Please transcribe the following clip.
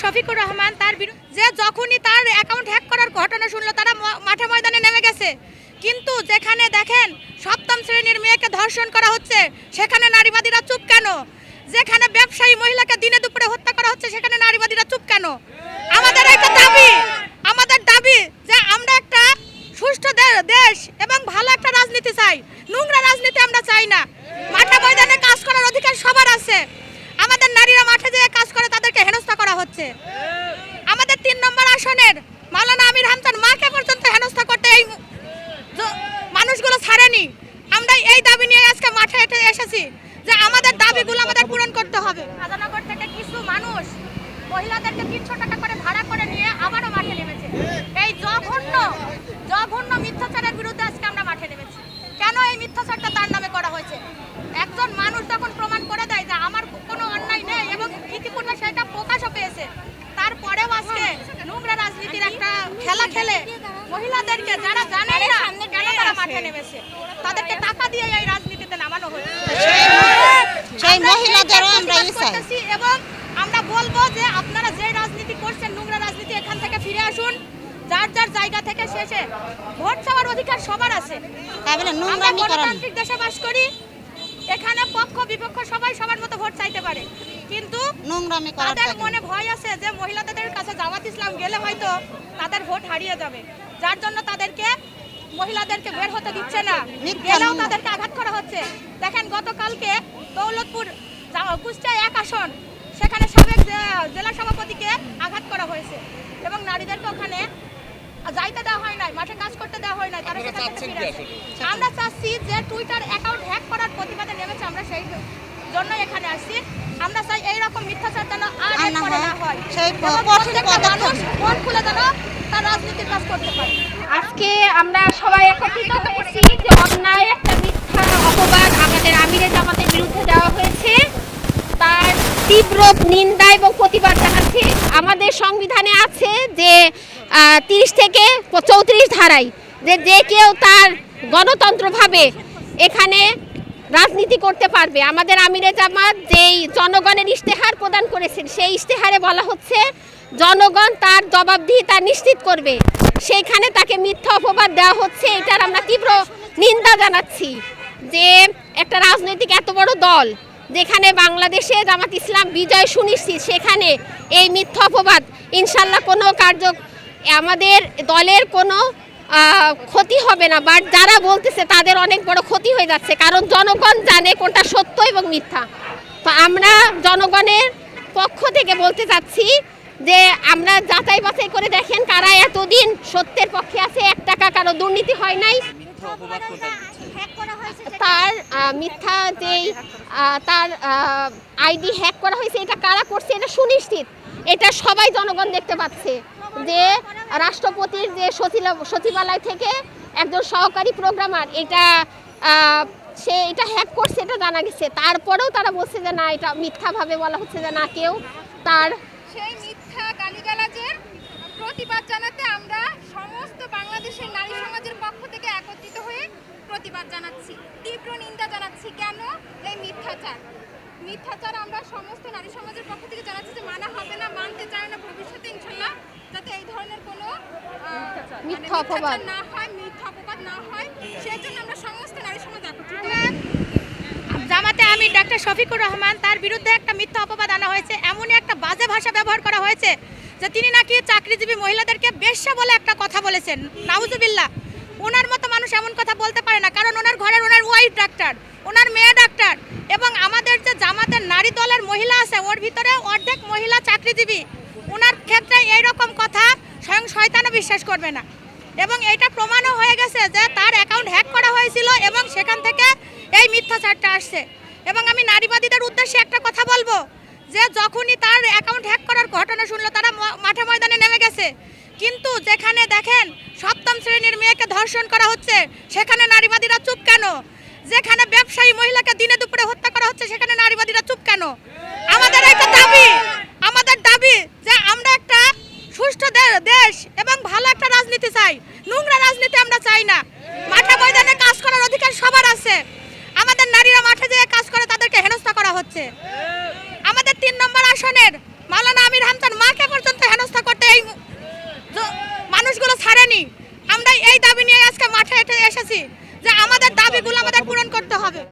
শফিকুর রহমান তার যে যখনই তার অ্যাকাউন্ট হ্যাক করার ঘটনা শুনলো, তারা মাঠে ময়দানে নেমে গেছে। কিন্তু যেখানে দেখেন, সপ্তম শ্রেণির মেয়েকে ধর্ষণ করা হচ্ছে, সেখানে নারীবাদীরা চুপ কেন? যেখানে ব্যবসায়ী মহিলাকে দিনে দুপুরে হত্যা করা হচ্ছে, সেখানে নারীবাদীরা চুপ কেন? আমাদের একটা দাবি, আমাদের দাবি যে আমরা একটা সুষ্ঠু দেশ এবং ভালো একটা রাজনীতি চাই। নোংরা রাজনীতি আমরা চাই না। মাঠে ময়দানে কাজ করার অধিকার সবার আছে। আমাদের নারীরা মাঠে যেয়ে কাজ করে তাদেরকে হেনস্থা করা হচ্ছে। আমাদের তিন নম্বর আসনের মালানা আমির হামদান মাকে পর্যন্ত হেনস্থা করতে এই মানুষগুলো ছাড়েনি। আমরা এই দাবি নিয়ে আজকে মাঠে এসেছি যে আমাদের দাবিগুলো আমাদের পূরণ করতে হবে। রাজানগর থেকে কিছু মানুষ মহিলাদেরকে তিনশো টাকা করে ভাড়া করে নিয়ে আবারও মাঠে নেমেছে এই জঘন্য জঘন্য মিথ্যাচারের বিরুদ্ধে আজকে আমরা মাঠে নেমেছি কেন এই মিথ্যাচারটা তার নামে করা হয়েছে একজন মানুষ যখন প্রমাণ করে দেয় যে আমার কোনো অন্যায় নেই এবং ইতিপূর্বে সেটা প্রকাশও পেয়েছে তারপরেও আজকে নোংরা রাজনীতির একটা খেলা খেলে মহিলাদেরকে যারা জানেন না কেন তারা মাঠে নেমেছে? তাদেরকে টাকা দিয়ে এই রাজনীতিতে নামানো হচ্ছে সেই মহিলাদেরও আমরা চাই এবং আমরা বলব যে আপনারা যে রাজনীতি করছেন নোংরা রাজনীতি এখান থেকে ফিরে আসুন। যার যার জায়গা থেকে শেষে ভোট চাওয়ার অধিকার সবার আছে। আমরা গণতান্ত্রিক দেশে বাস করি। এখানে পক্ষ বিপক্ষ সবাই সবার মতো ভোট চাইতে পারে। কিন্তু তাদের মনে ভয় আছে যে মহিলাদের কাছে জামাত ইসলাম গেলে হয়তো তাদের ভোট হারিয়ে যাবে। যার জন্য তাদেরকে মহিলাদেরকে বের হতে দিচ্ছে না। গেলেও তাদেরকে আঘাত করা হচ্ছে। দেখেন গতকালকে দৌলতপুর কুষ্টিয়া এক আসন সেখানে সাবেক জেলা সভাপতিকে আঘাত করা হয়েছে। এবং নারীদেরকে ওখানে যাইতে দেওয়া হয় নাই মাঠে কাজ করতে দেওয়া হয় নাই তারা সেখান থেকে আমরা চাচ্ছি যে টুইটার অ্যাকাউন্ট হ্যাক করার প্রতিবাদে নেমেছে আমরা সেই জন্য এখানে আসছি। আমরা চাই এইরকম মিথ্যাচার যেন আর না হয়। সেই প্রত্যেকটা মানুষ মন খুলে যেন আজকে আমরা সবাই একত্রিত হয়েছি যে অন্যায় একটা মিথ্যা অপবাদ আমাদের আমিরে জামাতের বিরুদ্ধে দেওয়া হয়েছে। তার তীব্র নিন্দা এবং প্রতিবাদ জানাচ্ছি। আমাদের সংবিধানে আছে যে তিরিশ থেকে চৌত্রিশ ধারায় যে যে কেউ তার গণতন্ত্রভাবে এখানে রাজনীতি করতে পারবে। আমাদের আমিরে জামাত যেই জনগণের ইশতেহার প্রদান করেছেন, সেই ইশতেহারে বলা হচ্ছে, জনগণ তার জবাবদিহিতা নিশ্চিত করবে। সেইখানে তাকে মিথ্যা অপবাদ দেওয়া হচ্ছে, এটার আমরা তীব্র নিন্দা জানাচ্ছি যে একটা রাজনৈতিক এত বড় দল যেখানে বাংলাদেশে জামাত ইসলাম বিজয় সুনিশ্চিত, সেখানে এই মিথ্যা অপবাদ ইনশাল্লাহ কোনো কার্য আমাদের দলের কোনো ক্ষতি হবে না বাট যারা বলতেছে তাদের অনেক বড় ক্ষতি হয়ে যাচ্ছে, কারণ জনগণ জানে কোনটা সত্য এবং মিথ্যা। তো আমরা জনগণের পক্ষ থেকে বলতে চাচ্ছি যে আমরা যাচাই বাছাই করে দেখেন কারা এতদিন সত্যের পক্ষে আছে, এক টাকা কারও দুর্নীতি হয় নাই। তার মিথ্যা যেই তার আইডি হ্যাক করা হয়েছে, এটা কারা করছে, এটা সুনিশ্চিত। এটা সবাই জনগণ দেখতে পাচ্ছে। যে রাষ্ট্রপতির যে সচিবালয় থেকে একজন সহকারী প্রোগ্রামার, এটা সে এটা হ্যাক করছে, এটা জানা গেছে। তারপরেও তারা বলছে যে না, এটা মিথ্যাভাবে বলা হচ্ছে যে না কেউ তার সেই মিথ্যা প্রতিবাদ জানাতে আমরা সমস্ত বাংলাদেশের নারী সমাজের পক্ষ থেকে একত্রিত হয়ে প্রতিবাদ জানাচ্ছি, তীব্র নিন্দা জানাচ্ছি। কেন? এই মিথ্যাচার। মিথ্যাচার আমরা সমস্ত নারী সমাজের পক্ষ থেকে জানাচ্ছি যে মানা হবে না, মানতে চায় না ভবিষ্যতে, ইনশাল্লাহ। যাতে এই ধরনের কোনো মানে মিথ্যা অপবাদ। না হয় মিথ্যা অপবাদ না হয় সেই জন্য আমরা সমস্ত নারী সমাজ একত্রিত জামাতে আমি ডাক্তার শফিকুর রহমান তার বিরুদ্ধে একটা মিথ্যা অপবাদ আনা হয়েছে এমনই একটা বাজে ভাষা ব্যবহার করা হয়েছে যে তিনি নাকি চাকরিজীবী মহিলাদেরকে বেশ্যা বলে একটা কথা বলেছেন। নাউজুবিল্লাহ ওনার মতো মানুষ এমন কথা বলতে পারে না কারণ ওনার ঘরের ওনার ওয়াইফ ডাক্তার ওনার মেয়ে ডাক্তার এবং আমাদের যে জামাতের নারী দলের মহিলা আছে ওর ভিতরে অর্ধেক মহিলা চাকরিজীবী। ওনার ক্ষেত্রে এইরকম স্বয়ং শয়তানও বিশ্বাস করবে না। এবং এটা প্রমাণও হয়ে গেছে যে তার অ্যাকাউন্ট হ্যাক করা হয়েছিল এবং সেখান থেকে এই মিথ্যাচারটা আসছে। এবং আমি নারীবাদীদের উদ্দেশ্যে একটা কথা বলব যে যখনই তার অ্যাকাউন্ট হ্যাক করার ঘটনা শুনলো, তারা মাঠে ময়দানে নেমে গেছে। কিন্তু যেখানে দেখেন সপ্তম শ্রেণির মেয়েকে ধর্ষণ করা হচ্ছে, সেখানে নারীবাদীরা চুপ কেন? যেখানে ব্যবসায়ী মহিলাকে দিনে দুপুরে হত্যা করা হচ্ছে সেখানে নারীবাদীরা চুপ কেন আমাদের একটা দাবি আমাদের দাবি যে আমরা একটা সুষ্ঠু দে- দেশ এবং ভালো একটা রাজনীতি চাই নোংরা চাই না। মাঠে ময়দানে কাজ করার অধিকার সবার আছে। আমাদের নারীরা মাঠে যেয়ে কাজ করে, তাদেরকে হেনস্থা করা হচ্ছে। আমাদের তিন নম্বর আসনের মাওলানা আমির হামতান মাকে পর্যন্ত হেনস্থা করতে এই মানুষগুলো ছাড়েনি। আমরা এই দাবি নিয়ে আজকে মাঠে এসে- এসেছি যে আমাদের দাবিগুলো আমাদের পূরণ করতে হবে।